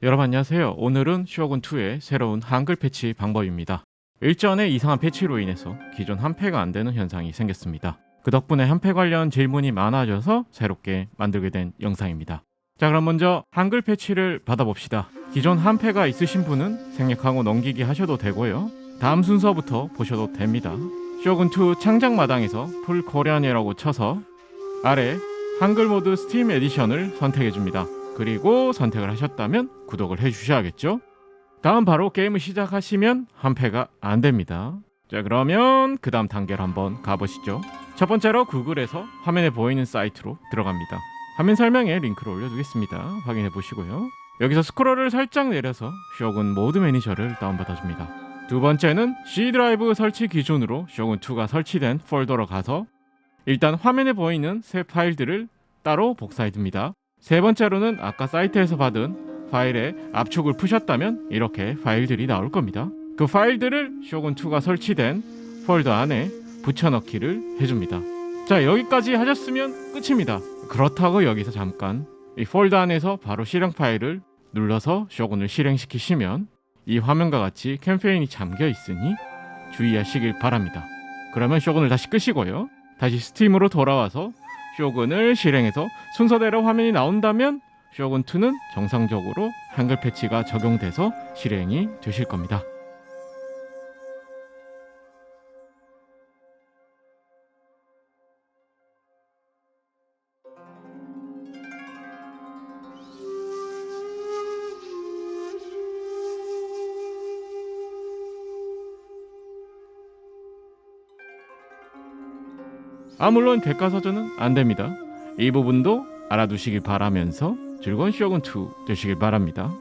여러분 안녕하세요. 오늘은 쇼군2의 새로운 한글 패치 방법입니다. 일전에 이상한 패치로 인해서 기존 한패가 안 되는 현상이 생겼습니다. 그 덕분에 한패 관련 질문이 많아져서 새롭게 만들게 된 영상입니다. 자 그럼 먼저 한글 패치를 받아봅시다. 기존 한패가 있으신 분은 생략하고 넘기기 하셔도 되고요. 다음 순서부터 보셔도 됩니다. 쇼군2 창작 마당에서 풀 코리안이라고 쳐서 아래 한글 모드 스팀 에디션을 선택해 줍니다. 그리고 선택을 하셨다면 구독을 해 주셔야겠죠? 다음 바로 게임을 시작하시면 한패가 안 됩니다. 자 그러면 그 다음 단계를 한번 가보시죠. 첫 번째로 구글에서 화면에 보이는 사이트로 들어갑니다. 화면 설명에 링크를 올려두겠습니다. 확인해 보시고요. 여기서 스크롤을 살짝 내려서 쇼군 모드 매니저를 다운받아 줍니다. 두 번째는 C 드라이브 설치 기준으로 쇼군 2가 설치된 폴더로 가서 일단 화면에 보이는 새 파일들을 따로 복사해 둡니다. 세 번째로는 아까 사이트에서 받은 파일의 압축을 푸셨다면 이렇게 파일들이 나올 겁니다. 그 파일들을 쇼군2가 설치된 폴더 안에 붙여넣기를 해줍니다. 자 여기까지 하셨으면 끝입니다. 그렇다고 여기서 잠깐 이 폴더 안에서 바로 실행 파일을 눌러서 쇼군을 실행시키시면 이 화면과 같이 캠페인이 잠겨 있으니 주의하시길 바랍니다. 그러면 쇼군을 다시 끄시고요. 다시 스팀으로 돌아와서 쇼군을 실행해서 순서대로 화면이 나온다면 쇼군 2는 정상적으로 한글 패치가 적용돼서 실행이 되실 겁니다. 아 물론 백과사전은 안 됩니다. 이 부분도 알아두시길 바라면서 즐거운 쇼군2 되시길 바랍니다.